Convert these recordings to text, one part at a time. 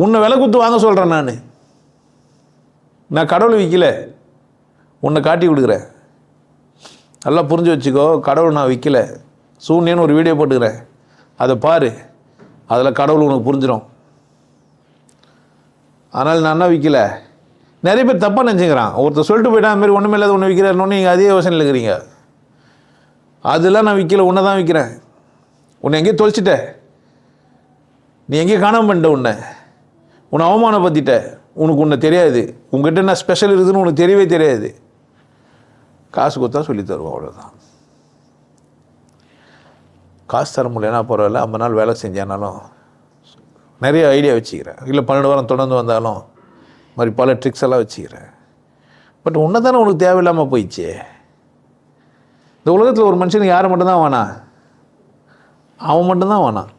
உன்னை விலை குத்து வாங்க சொல்கிறேன் நான். நான் கடவுள் விற்கல உன்னை காட்டி கொடுக்குறேன். நல்லா புரிஞ்சு வச்சுக்கோ கடவுள் நான் விற்கல சூன்யன்னு ஒரு வீடியோ போட்டுக்கிறேன். அதை பாரு. அதில் கடவுள் உனக்கு புரிஞ்சிடும் அதனால் நான் என்ன விற்கல நிறைய பேர் தப்பாக நினச்சிக்கிறான். ஒருத்தர் சொல்லிட்டு போயிட்டா அந்த மாதிரி ஒன்றுமே இல்லாத ஒன்று விற்கிறாருன்னு நீங்கள் அதே யோசனையில் இருக்கிறீங்க. அதெல்லாம் நான் விற்கல உன்னை தான் விற்கிறேன் உன்னை எங்கேயோ தொலைச்சிட்ட நீ எங்கேயோ காணாமல் பண்ணிட்ட உன்னை. உன்னை அவமானப்படுத்திட்ட. உனக்கு உன்னை தெரியாது. உங்ககிட்ட என்ன ஸ்பெஷல் இருக்குதுன்னு உனக்கு தெரியவே தெரியாது. காசு கொடுத்தா சொல்லி தருவோம் அவ்வளோதான் காசு தர முடியலன்னா பரவாயில்ல ஐம்பது நாள் வேலை செஞ்சானாலும் நிறைய ஐடியா வச்சுக்கிறேன். இல்லை பன்னெண்டு வாரம் தொடர்ந்து வந்தாலும் இது மாதிரி பல ட்ரிக்ஸ் எல்லாம் வச்சுக்கிறேன். பட் உன்னை தானே உனக்கு தேவையில்லாமல் போயிடுச்சு. இந்த உலகத்தில் ஒரு மனுஷனுக்கு யாரை மட்டும்தான் வேணாம் அவன் மட்டும்தான் வேணாம்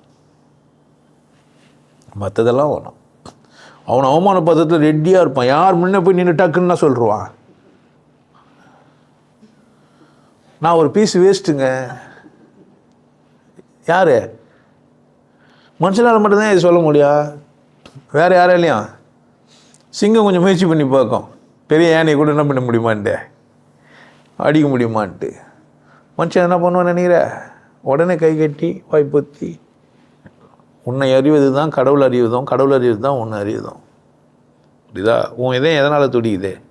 மற்றதெல்லாம் வேணாம் அவன் அவமான பதத்தில் ரெடியாக இருப்பான். யார் முன்னே போய் நின்று டக்குன்னு சொல்லிடுவான் நான் ஒரு பீஸ் வேஸ்ட்டுங்க யார்? மனுஷனால் மட்டும்தான் இது சொல்ல முடியா? வேறு இல்லையா? சிங்கம் கொஞ்சம் முயற்சி பண்ணி பார்க்கும். பெரிய யானை கூட என்ன பண்ண முடியுமான்ட்டு. அடிக்க முடியுமான்ட்டு. மனுஷன் என்ன பண்ணுவான்னு நினைக்கிற? உடனே கை கட்டி வாய்ப்பொத்தி உன்னை அறிவது தான் கடவுள் அறிவதும் கடவுள் அறிவது தான் உன்னை அறிவதும். புரியுதா? உன் இதயம் எதனால் துடிக்குது?